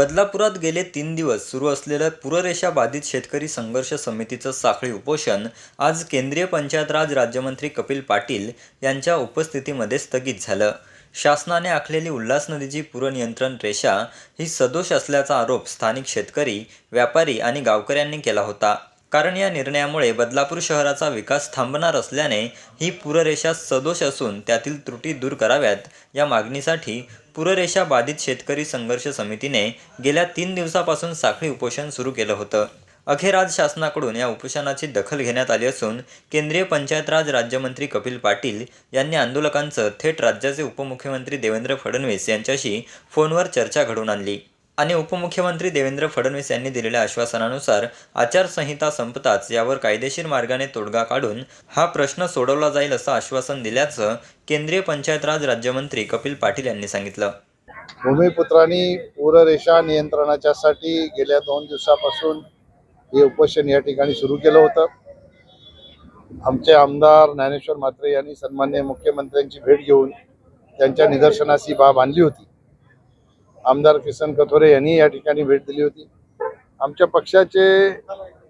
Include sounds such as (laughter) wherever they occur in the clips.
बदलापुरात गेले तीन दिवस सुरू असलेलं पूररेषा बाधित शेतकरी संघर्ष समितीचं साखळी उपोषण आज केंद्रीय पंचायत राज राज्यमंत्री कपिल पाटील यांच्या उपस्थितीमध्ये स्थगित झालं. शासनाने आखलेली उल्हास नदीची पूरनियंत्रण रेषा ही सदोष असल्याचा आरोप स्थानिक शेतकरी व्यापारी आणि गावकऱ्यांनी केला होता. कारण या निर्णयामुळे बदलापूर शहराचा विकास थांबणार असल्याने ही पूररेषा सदोष असून त्यातील त्रुटी दूर कराव्यात या मागणीसाठी पूररेषा बाधित शेतकरी संघर्ष समितीने गेल्या तीन दिवसापासून साखळी उपोषण सुरू केलं होतं. अखेर आज शासनाकडून या उपोषणाची दखल घेण्यात आली असून केंद्रीय पंचायत राज राज्यमंत्री कपिल पाटील यांनी आंदोलकांचं थेट राज्याचे उपमुख्यमंत्री देवेंद्र फडणवीस यांच्याशी फोनवर चर्चा घडवून आणली. आणि उपमुख्यमंत्री देवेंद्र फडणवीस यांनी दिलेल्या आश्वासनानुसार आचारसंहिता संपताच यावर कायदेशीर मार्गाने तोडगा काढून हा प्रश्न सोडवला जाईल असं आश्वासन दिल्याचं केंद्रीय पंचायत राज राज्यमंत्री कपिल पाटील यांनी सांगितलं. भूमिपुत्रांनी पूररेषा नियंत्रणाच्यासाठी गेल्या दोन दिवसापासून हे उपोषण या ठिकाणी सुरू केलं होतं. आमचे आमदार ज्ञानेश्वर म्हात्रे यांनी सन्मान्य मुख्यमंत्र्यांची भेट घेऊन त्यांच्या निदर्शनास ही बाब आणली होती. आमदार किसन कथोरे यांनी या ठिकाणी भेट दिली होती. आमच्या पक्षाचे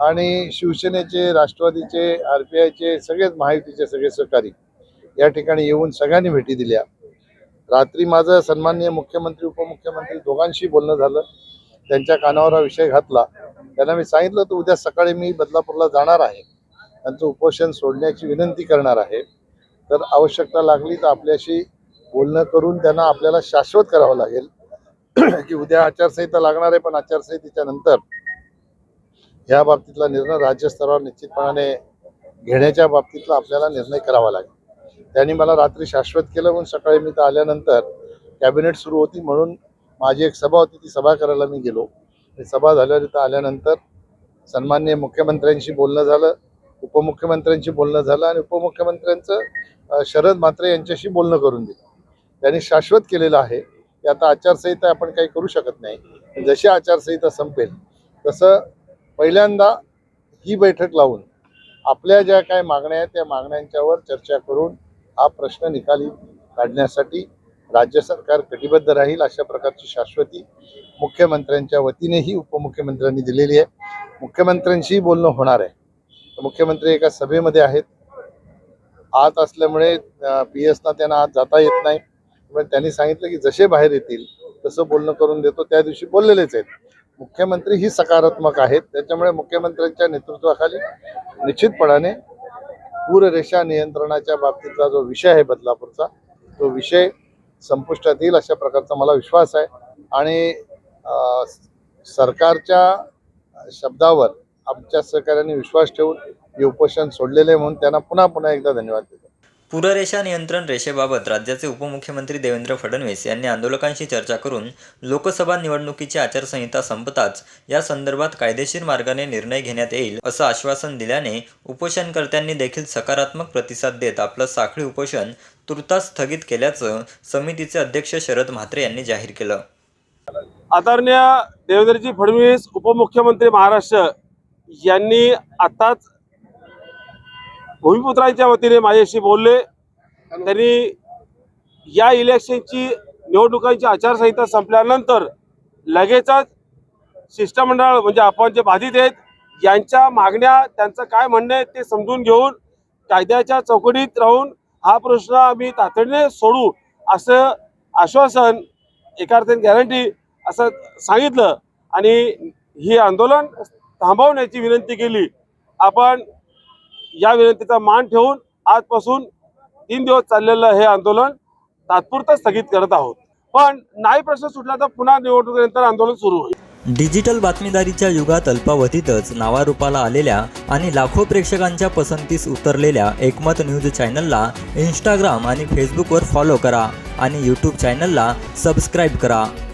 आणि शिवसेनेचे राष्ट्रवादीचे आर पी आयचे सगळेच महायुतीचे सगळे सहकारी या ठिकाणी येऊन सगळ्यांनी भेटी दिल्या. रात्री माझं सन्माननीय मुख्यमंत्री उपमुख्यमंत्री दोघांशी बोलणं झालं. त्यांच्या कानावर हा विषय घातला. त्यांना मी सांगितलं तर उद्या सकाळी मी बदलापूरला जाणार आहे. त्यांचं उपोषण सोडण्याची विनंती करणार आहे. तर आवश्यकता लागली तर आपल्याशी बोलणं करून त्यांना आपल्याला शाश्वत करावं लागेल. (clears throat) की उद्या आचारसंहिता लागणार आहे पण आचारसंहितेच्या नंतर या बाबतीतला निर्णय राज्यस्तरावर निश्चितपणाने घेण्याच्या बाबतीतला आपल्याला निर्णय करावा लागेल. त्यांनी मला रात्री शाश्वत केलं म्हणून सकाळी मी तर आल्यानंतर कॅबिनेट सुरू होती. म्हणून माझी एक सभा होती ती सभा करायला मी गेलो. सभा झाल्यावर इथं आल्यानंतर सन्माननीय मुख्यमंत्र्यांशी बोलणं झालं उपमुख्यमंत्र्यांशी बोलणं झालं आणि उपमुख्यमंत्र्यांचं शरद म्हात्रे यांच्याशी बोलणं करून दिलं. त्यांनी शाश्वत केलेलं आहे. आता आचारसंहिता आपण काही करू शकत नाही. जशी आचारसंहिता संपेल तसं पहिल्यांदा ही बैठक लावून आपल्या ज्या काय मागण्या आहेत त्या मागण्यांच्यावर चर्चा करून हा प्रश्न निकाली काढण्यासाठी राज्य सरकार कटिबद्ध राहील अशा प्रकारची शाश्वती मुख्यमंत्र्यांच्या वतीनेही उपमुख्यमंत्र्यांनी दिलेली आहे. मुख्यमंत्र्यांशीही बोलणं होणार आहे. तर मुख्यमंत्री एका सभेमध्ये आहेत. आत असल्यामुळे पी एसना त्यांना आत जाता येत नाही. पण त्यांनी सांगितलं की जसे बाहेर येतील तसं बोलणं करून देतो. त्या दिवशी बोललेलेच आहेत. मुख्यमंत्री ही सकारात्मक आहेत. त्याच्यामुळे मुख्यमंत्र्यांच्या नेतृत्वाखाली निश्चितपणाने पूररेषा नियंत्रणाच्या बाबतीतला जो विषय आहे बदलापूरचा तो विषय संपुष्टात येईल अशा प्रकारचा मला विश्वास आहे. आणि सरकारच्या शब्दावर आमच्या सहकार्याने विश्वास ठेवून हे उपोषण सोडलेले आहे म्हणून त्यांना पुन्हा पुन्हा एकदा धन्यवाद देतो. पूररेषा नियंत्रण रेषेबाबत राज्याचे उपमुख्यमंत्री देवेंद्र फडणवीस यांनी आंदोलकांशी चर्चा करून लोकसभा निवडणुकीची आचारसंहिता संपताच या संदर्भात कायदेशीर मार्गाने निर्णय घेण्यात येईल असं आश्वासन दिल्याने उपोषणकर्त्यांनी देखील सकारात्मक प्रतिसाद देत आपलं साखळी उपोषण तुर्तास स्थगित केल्याचं समितीचे अध्यक्ष शरद म्हात्रे यांनी जाहीर केलं. आदरणीय देवेंद्रजी फडणवीस उपमुख्यमंत्री महाराष्ट्र यांनी आताच भूमिपुत्रांच्या वतीने माझ्याशी बोलले. त्यांनी या इलेक्शनची निवडणुकांची आचारसंहिता संपल्यानंतर लगेचच शिष्टमंडळ म्हणजे आपण जे बाधित आहेत यांच्या मागण्या त्यांचं काय म्हणणं आहे ते समजून घेऊन कायद्याच्या चौकटीत राहून हा प्रश्न आम्ही तातडीने सोडू असं आश्वासन एका अर्थाने गॅरंटी असं सांगितलं. आणि ही आंदोलन थांबवण्याची विनंती केली. आपण या विनंतीचा मान ठेवून आजपासून तीन दिवस चाललेलं हे आंदोलन तात्पुरतं स्थगित करत आहोत. पण नाही प्रश्न सुटला तर पुन्हा निवडणुकीनंतर आंदोलन सुरू होईल. डिजिटल बातमीदारीच्या युगात अल्पावधीतच नावारूपाला आलेल्या आणि लाखो प्रेक्षकांच्या पसंतीस उतरलेल्या एकमत न्यूज चॅनलला इंस्टाग्राम आणि फेसबुकवर फॉलो करा आणि यूट्यूब चॅनलला सबस्क्राईब करा.